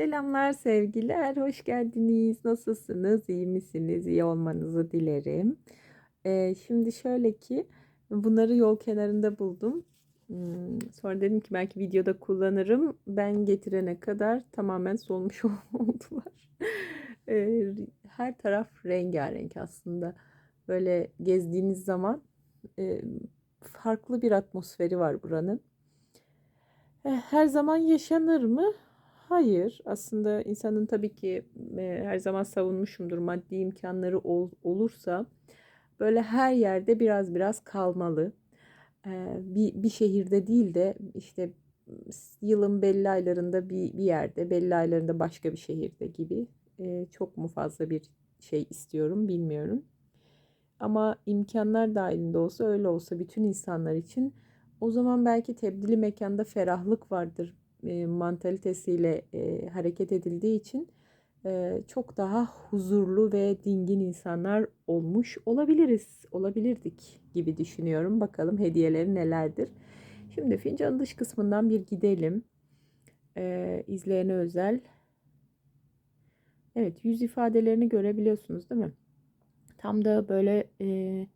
Selamlar sevgiler, hoş geldiniz. Nasılsınız, iyi misiniz? İyi olmanızı dilerim. Ee, şimdi şöyle ki bunları yol kenarında buldum. Hmm, Sonra dedim ki belki videoda kullanırım. Ben getirene kadar tamamen solmuş oldular. Ee, Her taraf rengarenk aslında. Böyle gezdiğiniz zaman e, farklı bir atmosferi var buranın. Eh, Her zaman yaşanır mı? Hayır. Aslında insanın tabii ki e, her zaman savunmuşumdur maddi imkanları ol- olursa böyle her yerde biraz biraz kalmalı. Ee, bir, bir şehirde değil de işte yılın belli aylarında bir, bir yerde, belli aylarında başka bir şehirde gibi. Ee, çok mu fazla bir şey istiyorum bilmiyorum. Ama imkanlar dahilinde olsa öyle olsa bütün insanlar için o zaman belki tebdili mekanda ferahlık vardır e, mantalitesiyle e, hareket edildiği için e, çok daha huzurlu ve dingin insanlar olmuş olabiliriz, olabilirdik gibi düşünüyorum. Bakalım hediyeleri nelerdir. Şimdi fincanın dış kısmından bir gidelim. E, izleyene özel. Evet, yüz ifadelerini görebiliyorsunuz değil mi? Tam da böyle e,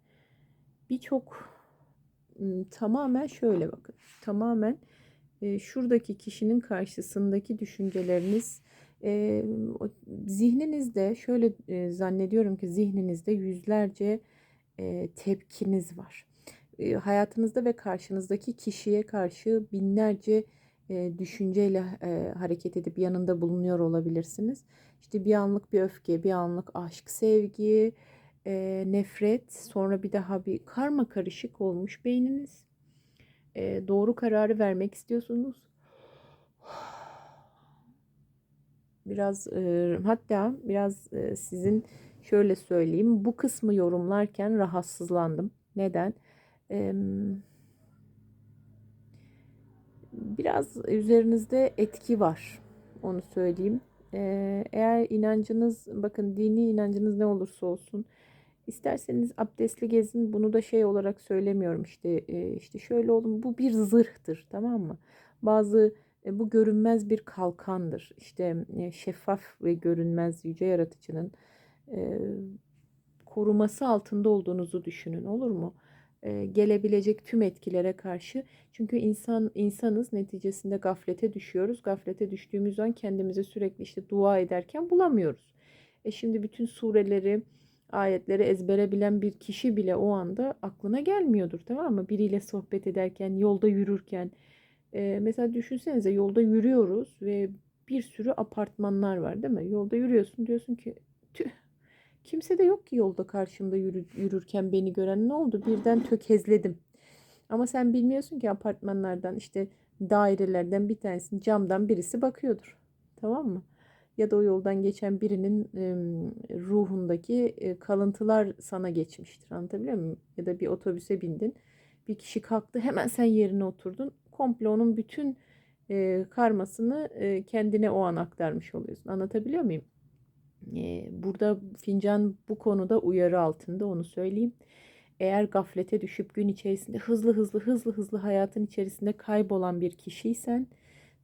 birçok m, tamamen şöyle bakın. Tamamen e, şuradaki kişinin karşısındaki düşünceleriniz e, zihninizde şöyle e, zannediyorum ki zihninizde yüzlerce e, tepkiniz var. Hayatınızda ve karşınızdaki kişiye karşı binlerce düşünceyle hareket edip yanında bulunuyor olabilirsiniz. İşte bir anlık bir öfke, bir anlık aşk, sevgi, nefret, sonra bir daha bir karma karışık olmuş beyniniz. E, doğru kararı vermek istiyorsunuz. Biraz e, hatta biraz e, sizin şöyle söyleyeyim bu kısmı yorumlarken rahatsızlandım. Neden? Em, biraz üzerinizde etki var. Onu söyleyeyim. Ee, eğer inancınız, bakın dini inancınız ne olursa olsun, isterseniz abdestli gezin. Bunu da şey olarak söylemiyorum işte e, işte şöyle olun. Bu bir zırhtır, tamam mı? Bazı e, bu görünmez bir kalkandır. İşte e, şeffaf ve görünmez yüce yaratıcının koruması altında olduğunuzu düşünün, olur mu? Gelebilecek tüm etkilere karşı. Çünkü insan insanız neticesinde gaflete düşüyoruz. Gaflete düştüğümüz an kendimizi sürekli işte dua ederken bulamıyoruz. E şimdi bütün sureleri, ayetleri ezbere bilen bir kişi bile o anda aklına gelmiyordur tamam mı? Biriyle sohbet ederken, yolda yürürken. E, mesela düşünsenize yolda yürüyoruz ve bir sürü apartmanlar var değil mi? Yolda yürüyorsun diyorsun ki tüh Kimse de yok ki yolda karşımda yürü, yürürken beni gören ne oldu? Birden tökezledim. Ama sen bilmiyorsun ki apartmanlardan işte dairelerden bir tanesinin camdan birisi bakıyordur. Tamam mı? Ya da o yoldan geçen birinin e, ruhundaki e, kalıntılar sana geçmiştir. Anlatabiliyor muyum? Ya da bir otobüse bindin. Bir kişi kalktı hemen sen yerine oturdun. Komple onun bütün e, karmasını e, kendine o an aktarmış oluyorsun. Anlatabiliyor muyum? Ee, Burada fincan bu konuda uyarı altında onu söyleyeyim. Eğer gaflete düşüp gün içerisinde hızlı hızlı hızlı hızlı hayatın içerisinde kaybolan bir kişiysen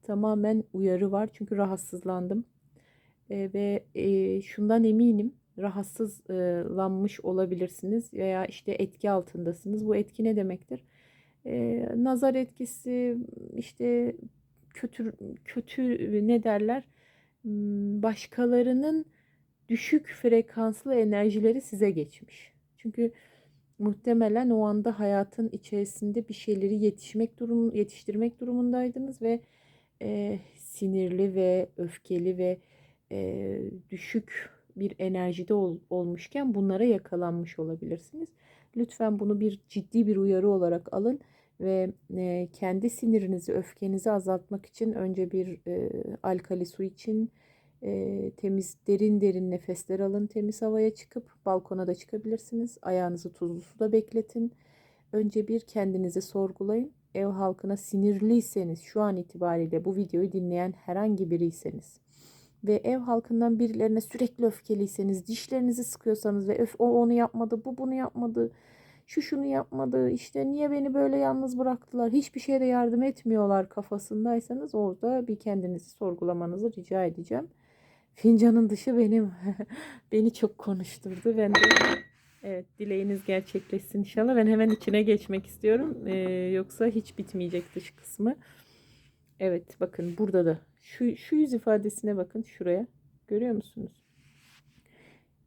tamamen uyarı var. Çünkü rahatsızlandım. Ee, ve e, şundan eminim rahatsızlanmış olabilirsiniz veya işte etki altındasınız. Bu etki ne demektir? Ee, nazar etkisi işte kötü kötü ne derler? Başkalarının düşük frekanslı enerjileri size geçmiş. Çünkü muhtemelen o anda hayatın içerisinde bir şeyleri yetişmek durum yetiştirmek durumundaydınız ve e, sinirli ve öfkeli ve e, düşük bir enerjide ol, olmuşken bunlara yakalanmış olabilirsiniz. Lütfen bunu bir ciddi bir uyarı olarak alın ve e, kendi sinirinizi, öfkenizi azaltmak için önce bir e, alkali su için e, temiz derin derin nefesler alın. Temiz havaya çıkıp balkona da çıkabilirsiniz. Ayağınızı tuzlu suda bekletin. Önce bir kendinizi sorgulayın. Ev halkına sinirliyseniz şu an itibariyle bu videoyu dinleyen herhangi biriyseniz ve ev halkından birilerine sürekli öfkeliyseniz, dişlerinizi sıkıyorsanız ve öf o onu yapmadı, bu bunu yapmadı, şu şunu yapmadı işte niye beni böyle yalnız bıraktılar hiçbir şeyde yardım etmiyorlar kafasındaysanız orada bir kendinizi sorgulamanızı rica edeceğim. Fincanın dışı benim beni çok konuşturdu. Ben de evet dileğiniz gerçekleşsin inşallah. Ben hemen içine geçmek istiyorum. Ee, yoksa hiç bitmeyecek dış kısmı. Evet bakın burada da şu, şu yüz ifadesine bakın şuraya. Görüyor musunuz?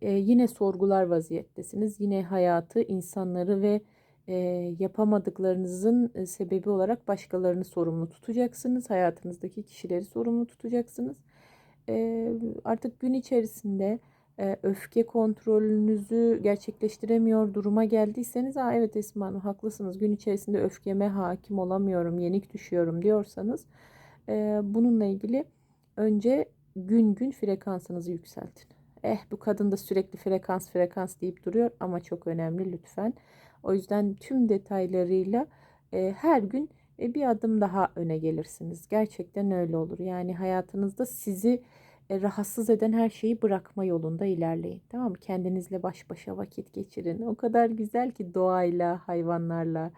Ee, yine sorgular vaziyettesiniz. Yine hayatı, insanları ve e, yapamadıklarınızın e, sebebi olarak başkalarını sorumlu tutacaksınız. Hayatınızdaki kişileri sorumlu tutacaksınız. E, artık gün içerisinde e, öfke kontrolünüzü gerçekleştiremiyor duruma geldiyseniz, Aa, evet Esma Hanım haklısınız gün içerisinde öfkeme hakim olamıyorum, yenik düşüyorum diyorsanız e, bununla ilgili önce gün gün frekansınızı yükseltin. Eh bu kadın da sürekli frekans frekans deyip duruyor ama çok önemli lütfen. O yüzden tüm detaylarıyla e, her gün e, bir adım daha öne gelirsiniz. Gerçekten öyle olur. Yani hayatınızda sizi e, rahatsız eden her şeyi bırakma yolunda ilerleyin. Tamam mı? Kendinizle baş başa vakit geçirin. O kadar güzel ki doğayla, hayvanlarla,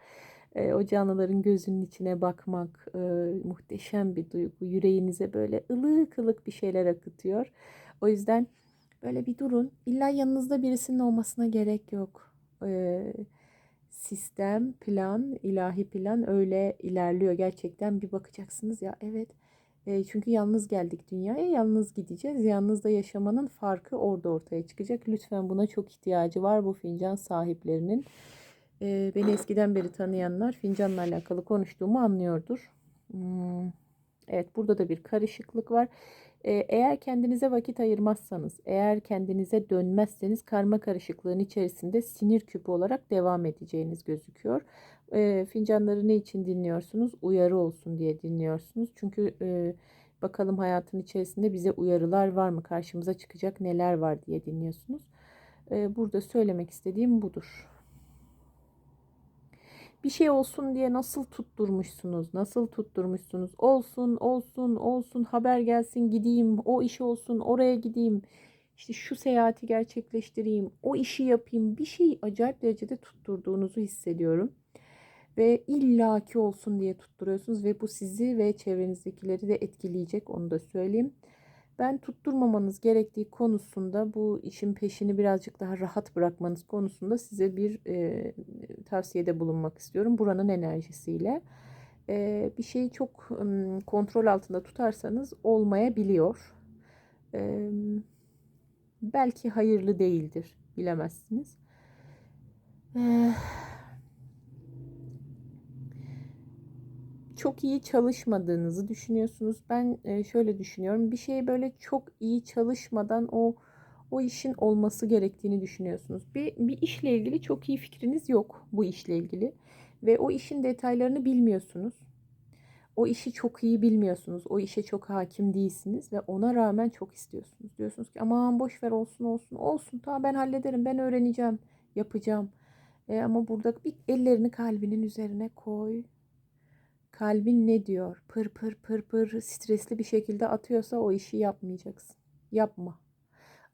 e, o canlıların gözünün içine bakmak e, muhteşem bir duygu. Yüreğinize böyle ılık ılık bir şeyler akıtıyor. O yüzden böyle bir durun. İlla yanınızda birisinin olmasına gerek yok. E, sistem, plan, ilahi plan öyle ilerliyor. Gerçekten bir bakacaksınız ya evet. E, çünkü yalnız geldik dünyaya, yalnız gideceğiz. Yalnız da yaşamanın farkı orada ortaya çıkacak. Lütfen buna çok ihtiyacı var bu fincan sahiplerinin. Beni eskiden beri tanıyanlar fincanla alakalı konuştuğumu anlıyordur. Hmm. Evet burada da bir karışıklık var. Eğer kendinize vakit ayırmazsanız, eğer kendinize dönmezseniz karma karışıklığın içerisinde sinir küpü olarak devam edeceğiniz gözüküyor. E, fincanları ne için dinliyorsunuz? Uyarı olsun diye dinliyorsunuz. Çünkü e, bakalım hayatın içerisinde bize uyarılar var mı? Karşımıza çıkacak neler var diye dinliyorsunuz. E, burada söylemek istediğim budur bir şey olsun diye nasıl tutturmuşsunuz? Nasıl tutturmuşsunuz? Olsun, olsun, olsun, haber gelsin, gideyim, o iş olsun, oraya gideyim. İşte şu seyahati gerçekleştireyim, o işi yapayım. Bir şey acayip derecede tutturduğunuzu hissediyorum. Ve illaki olsun diye tutturuyorsunuz ve bu sizi ve çevrenizdekileri de etkileyecek onu da söyleyeyim. Ben tutturmamanız gerektiği konusunda bu işin peşini birazcık daha rahat bırakmanız konusunda size bir e, tavsiyede bulunmak istiyorum. Buranın enerjisiyle. E, bir şeyi çok e, kontrol altında tutarsanız olmayabiliyor. E, belki hayırlı değildir. Bilemezsiniz. Eee çok iyi çalışmadığınızı düşünüyorsunuz. Ben e, şöyle düşünüyorum. Bir şey böyle çok iyi çalışmadan o o işin olması gerektiğini düşünüyorsunuz. Bir, bir işle ilgili çok iyi fikriniz yok bu işle ilgili ve o işin detaylarını bilmiyorsunuz. O işi çok iyi bilmiyorsunuz. O işe çok hakim değilsiniz ve ona rağmen çok istiyorsunuz. Diyorsunuz ki aman boş ver olsun olsun olsun tamam ben hallederim ben öğreneceğim yapacağım. E, ama burada bir ellerini kalbinin üzerine koy kalbin ne diyor? Pır pır pır pır stresli bir şekilde atıyorsa o işi yapmayacaksın. Yapma.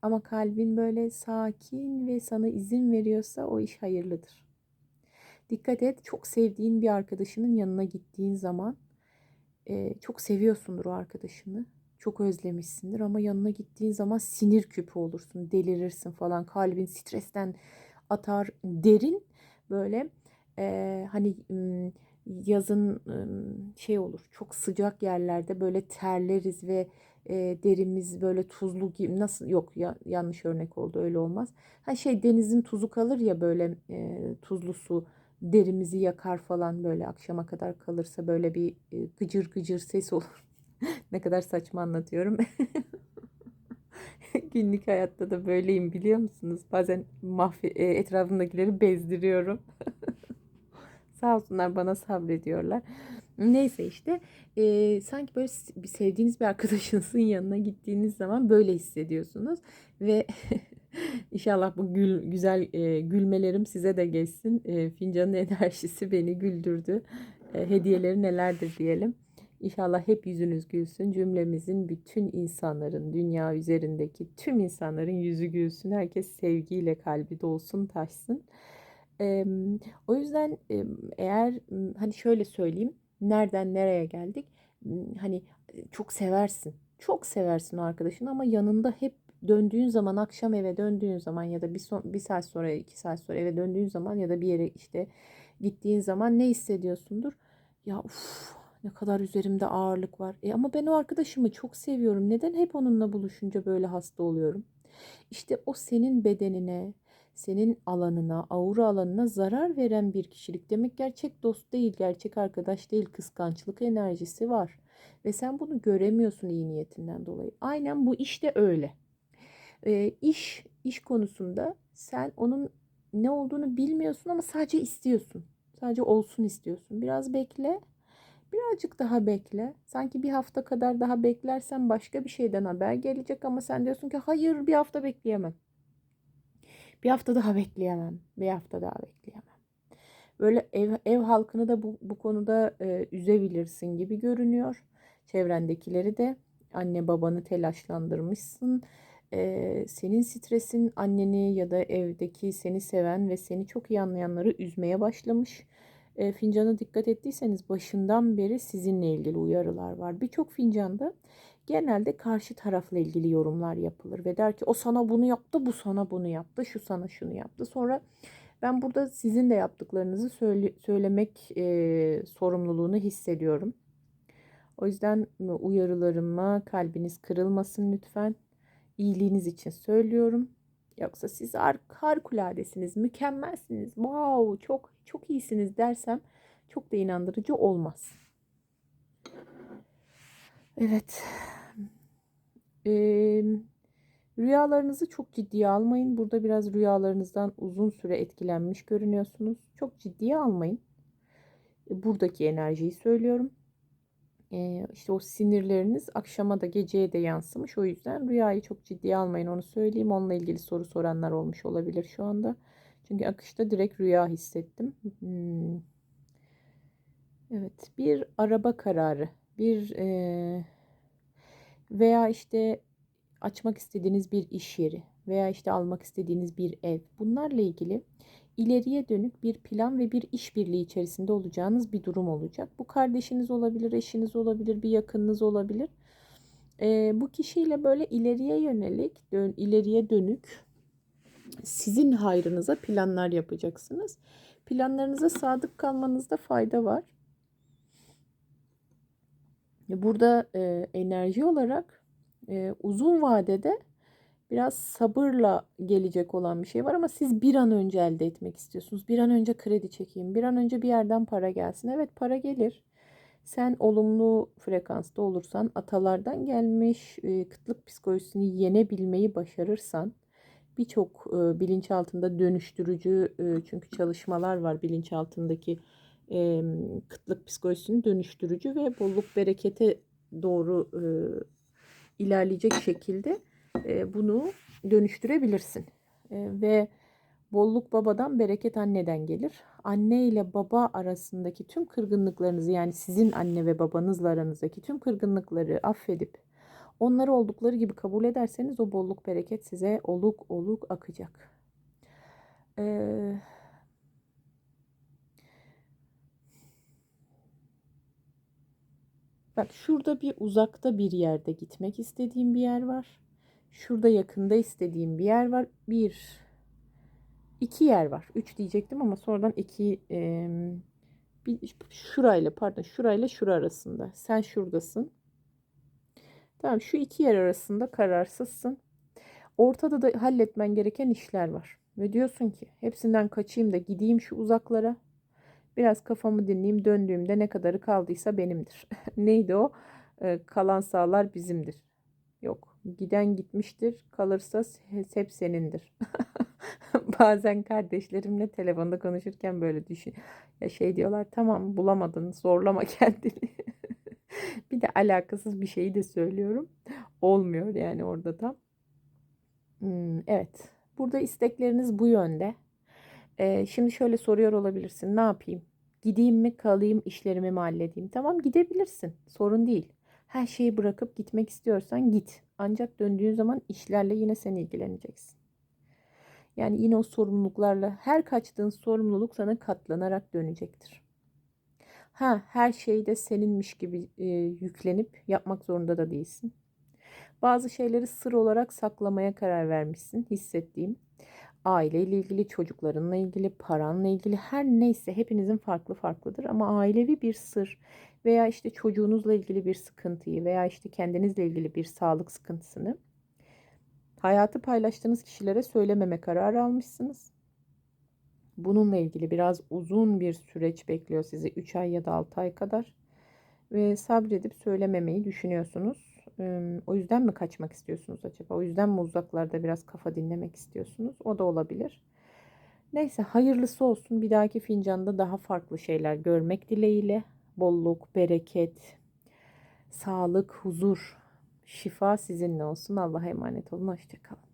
Ama kalbin böyle sakin ve sana izin veriyorsa o iş hayırlıdır. Dikkat et çok sevdiğin bir arkadaşının yanına gittiğin zaman e, çok seviyorsundur o arkadaşını. Çok özlemişsindir ama yanına gittiğin zaman sinir küpü olursun, delirirsin falan. Kalbin stresten atar derin böyle e, hani yazın şey olur çok sıcak yerlerde böyle terleriz ve derimiz böyle tuzlu gibi nasıl yok ya yanlış örnek oldu öyle olmaz. Ha şey denizin tuzu kalır ya böyle tuzlu su derimizi yakar falan böyle akşama kadar kalırsa böyle bir gıcır gıcır ses olur. ne kadar saçma anlatıyorum. Günlük hayatta da böyleyim biliyor musunuz? Bazen mahve etrafımdakileri bezdiriyorum. Sağ olsunlar bana sabrediyorlar. Neyse işte e, sanki böyle sevdiğiniz bir arkadaşınızın yanına gittiğiniz zaman böyle hissediyorsunuz ve inşallah bu gül, güzel e, gülmelerim size de geçsin. E, fincanın enerjisi beni güldürdü. E, hediyeleri nelerdir diyelim. İnşallah hep yüzünüz gülsün. Cümlemizin bütün insanların, dünya üzerindeki tüm insanların yüzü gülsün. Herkes sevgiyle kalbi dolsun, taşsın. O yüzden eğer hani şöyle söyleyeyim. Nereden nereye geldik? Hani çok seversin. Çok seversin o arkadaşını ama yanında hep döndüğün zaman akşam eve döndüğün zaman ya da bir, son, bir saat sonra iki saat sonra eve döndüğün zaman ya da bir yere işte gittiğin zaman ne hissediyorsundur? Ya uf, ne kadar üzerimde ağırlık var. E ama ben o arkadaşımı çok seviyorum. Neden hep onunla buluşunca böyle hasta oluyorum? İşte o senin bedenine, senin alanına, aura alanına zarar veren bir kişilik. Demek gerçek dost değil, gerçek arkadaş değil, kıskançlık enerjisi var. Ve sen bunu göremiyorsun iyi niyetinden dolayı. Aynen bu işte öyle. Ee, iş, iş konusunda sen onun ne olduğunu bilmiyorsun ama sadece istiyorsun. Sadece olsun istiyorsun. Biraz bekle. Birazcık daha bekle. Sanki bir hafta kadar daha beklersen başka bir şeyden haber gelecek ama sen diyorsun ki hayır bir hafta bekleyemem. Bir hafta daha bekleyemem. Bir hafta daha bekleyemem. Böyle ev, ev halkını da bu, bu konuda e, üzebilirsin gibi görünüyor. Çevrendekileri de anne babanı telaşlandırmışsın. E, senin stresin anneni ya da evdeki seni seven ve seni çok iyi anlayanları üzmeye başlamış. E, fincana dikkat ettiyseniz başından beri sizinle ilgili uyarılar var. Birçok fincanda genelde karşı tarafla ilgili yorumlar yapılır ve der ki o sana bunu yaptı, bu sana bunu yaptı, şu sana şunu yaptı. Sonra ben burada sizin de yaptıklarınızı söyle, söylemek e, sorumluluğunu hissediyorum. O yüzden uyarılarıma kalbiniz kırılmasın lütfen. İyiliğiniz için söylüyorum. Yoksa siz harikuladesiniz, mükemmelsiniz, wow çok çok iyisiniz dersem çok da inandırıcı olmaz. Evet. Ee, rüyalarınızı çok ciddiye almayın. Burada biraz rüyalarınızdan uzun süre etkilenmiş görünüyorsunuz. Çok ciddiye almayın. Buradaki enerjiyi söylüyorum. Ee, işte o sinirleriniz akşama da geceye de yansımış. O yüzden rüyayı çok ciddiye almayın onu söyleyeyim. Onunla ilgili soru soranlar olmuş olabilir şu anda. Çünkü akışta direkt rüya hissettim. Hmm. Evet bir araba kararı bir e, veya işte açmak istediğiniz bir iş yeri veya işte almak istediğiniz bir ev bunlarla ilgili ileriye dönük bir plan ve bir işbirliği içerisinde olacağınız bir durum olacak. Bu kardeşiniz olabilir, eşiniz olabilir, bir yakınınız olabilir. E, bu kişiyle böyle ileriye yönelik, dön, ileriye dönük sizin hayrınıza planlar yapacaksınız. Planlarınıza sadık kalmanızda fayda var. Burada e, enerji olarak e, uzun vadede biraz sabırla gelecek olan bir şey var ama siz bir an önce elde etmek istiyorsunuz. Bir an önce kredi çekeyim, bir an önce bir yerden para gelsin. Evet para gelir. Sen olumlu frekansta olursan, atalardan gelmiş e, kıtlık psikolojisini yenebilmeyi başarırsan, birçok e, bilinçaltında dönüştürücü e, çünkü çalışmalar var bilinçaltındaki e, kıtlık psikolojisini dönüştürücü ve bolluk berekete doğru e, ilerleyecek şekilde e, bunu dönüştürebilirsin. E, ve bolluk babadan bereket anneden gelir. Anne ile baba arasındaki tüm kırgınlıklarınızı yani sizin anne ve babanızla aranızdaki tüm kırgınlıkları affedip onları oldukları gibi kabul ederseniz o bolluk bereket size oluk oluk akacak. Eee Bak şurada bir uzakta bir yerde gitmek istediğim bir yer var. Şurada yakında istediğim bir yer var. Bir, iki yer var. Üç diyecektim ama sonradan iki, e, bir, şurayla pardon şurayla şura arasında. Sen şuradasın. Tamam şu iki yer arasında kararsızsın. Ortada da halletmen gereken işler var. Ve diyorsun ki hepsinden kaçayım da gideyim şu uzaklara. Biraz kafamı dinleyeyim döndüğümde ne kadarı kaldıysa benimdir. Neydi o? Ee, kalan sağlar bizimdir. Yok. Giden gitmiştir. Kalırsa hep senindir. Bazen kardeşlerimle telefonda konuşurken böyle düşün. Ya şey diyorlar tamam bulamadın zorlama kendini. bir de alakasız bir şeyi de söylüyorum. Olmuyor yani orada da. Hmm, evet. Burada istekleriniz bu yönde. Ee, şimdi şöyle soruyor olabilirsin. Ne yapayım? Gideyim mi kalayım işlerimi mi halledeyim? Tamam gidebilirsin. Sorun değil. Her şeyi bırakıp gitmek istiyorsan git. Ancak döndüğün zaman işlerle yine sen ilgileneceksin. Yani yine o sorumluluklarla her kaçtığın sorumluluk sana katlanarak dönecektir. Ha her şeyde seninmiş gibi e, yüklenip yapmak zorunda da değilsin. Bazı şeyleri sır olarak saklamaya karar vermişsin hissettiğim. Aileyle ilgili, çocuklarınla ilgili, paranla ilgili her neyse hepinizin farklı farklıdır ama ailevi bir sır veya işte çocuğunuzla ilgili bir sıkıntıyı veya işte kendinizle ilgili bir sağlık sıkıntısını hayatı paylaştığınız kişilere söylememe kararı almışsınız. Bununla ilgili biraz uzun bir süreç bekliyor sizi 3 ay ya da 6 ay kadar ve sabredip söylememeyi düşünüyorsunuz. O yüzden mi kaçmak istiyorsunuz acaba? O yüzden mi uzaklarda biraz kafa dinlemek istiyorsunuz? O da olabilir. Neyse hayırlısı olsun. Bir dahaki fincanda daha farklı şeyler görmek dileğiyle. Bolluk, bereket, sağlık, huzur, şifa sizinle olsun. Allah'a emanet olun. Hoşçakalın.